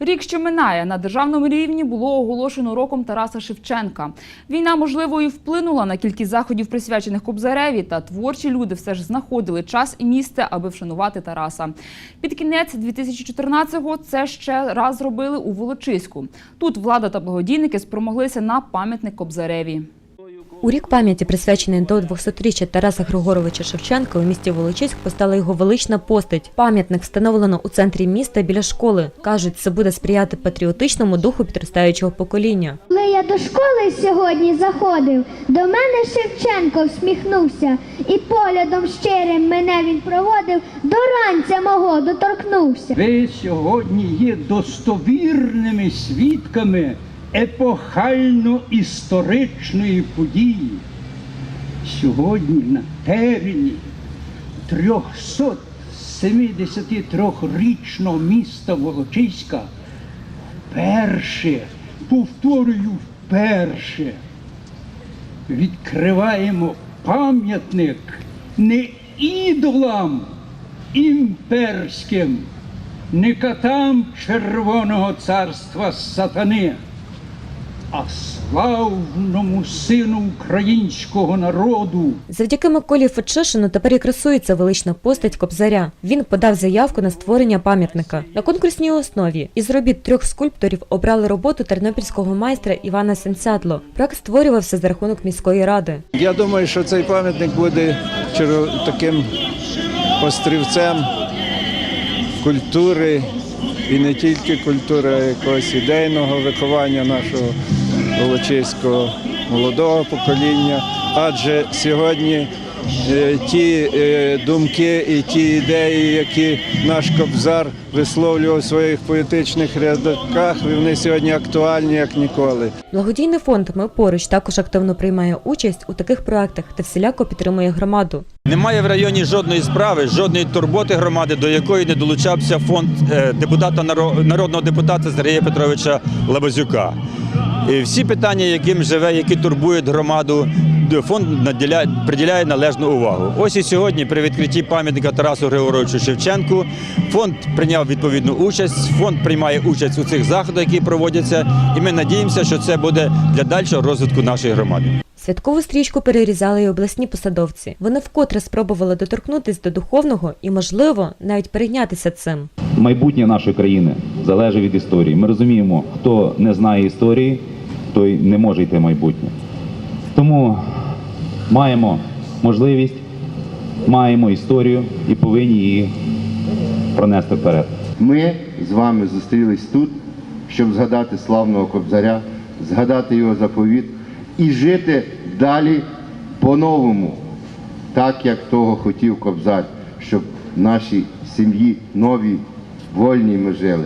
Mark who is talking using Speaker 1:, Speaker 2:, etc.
Speaker 1: Рік, що минає, на державному рівні було оголошено роком Тараса Шевченка. Війна, можливо, і вплинула на кількість заходів, присвячених Кобзареві, та творчі люди все ж знаходили час і місце, аби вшанувати Тараса. Під кінець 2014-го це ще раз зробили у Волочиську. Тут влада та благодійники спромоглися на пам'ятник Кобзареві.
Speaker 2: У рік пам'яті, присвячений до 200-річчя Тараса Григоровича Шевченка, у місті Волочиськ постала його велична постать. Пам'ятник встановлено у центрі міста біля школи. Кажуть, це буде сприяти патріотичному духу підростаючого покоління.
Speaker 3: Коли я до школи сьогодні заходив, до мене Шевченко всміхнувся, і поглядом щирим мене він проводив, до ранця мого доторкнувся.
Speaker 4: Ви сьогодні є достовірними свідками епохально-історичної події. Сьогодні на терені 373-річного міста Волочиська вперше, повторюю, вперше відкриваємо пам'ятник не ідолам імперським, не катам Червоного царства сатани, а славному сину українського народу.
Speaker 2: Завдяки Миколі Фетшишину тепер і красується велична постать Кобзаря. Він подав заявку на створення пам'ятника на конкурсній основі. Із робіт трьох скульпторів обрали роботу тернопільського майстра Івана Сенцядло. Проект створювався за рахунок міської ради.
Speaker 5: Я думаю, що цей пам'ятник буде таким острівцем культури і не тільки культури, а якогось ідейного виховання нашого волочиського молодого покоління. Адже сьогодні е, ті е, думки і ті ідеї, які наш Кобзар висловлював у своїх поетичних рядках, вони сьогодні актуальні як ніколи.
Speaker 2: Благодійний фонд Ми поруч також активно приймає участь у таких проектах та всіляко підтримує громаду.
Speaker 6: Немає в районі жодної справи, жодної турботи громади, до якої не долучався фонд е, депутата наро- народного депутата Сергія Петровича Лабазюка. І всі питання, яким живе, які турбують громаду, фонд наділяє, приділяє належну увагу. Ось і сьогодні, при відкритті пам'ятника Тарасу Григоровичу Шевченку, фонд прийняв відповідну участь. Фонд приймає участь у цих заходах, які проводяться, і ми надіємося, що це буде для дальшого розвитку нашої громади.
Speaker 2: Святкову стрічку перерізали й обласні посадовці. Вони вкотре спробували доторкнутись до духовного і, можливо, навіть перейнятися цим.
Speaker 7: майбутнє нашої країни залежить від історії. Ми розуміємо, хто не знає історії, той не може йти в майбутнє. Тому маємо можливість, маємо історію і повинні її пронести вперед.
Speaker 8: Ми з вами зустрілись тут, щоб згадати славного Кобзаря, згадати його заповіт і жити далі по-новому, так як того хотів Кобзар, щоб нашій сім'ї нові, вольні ми жили.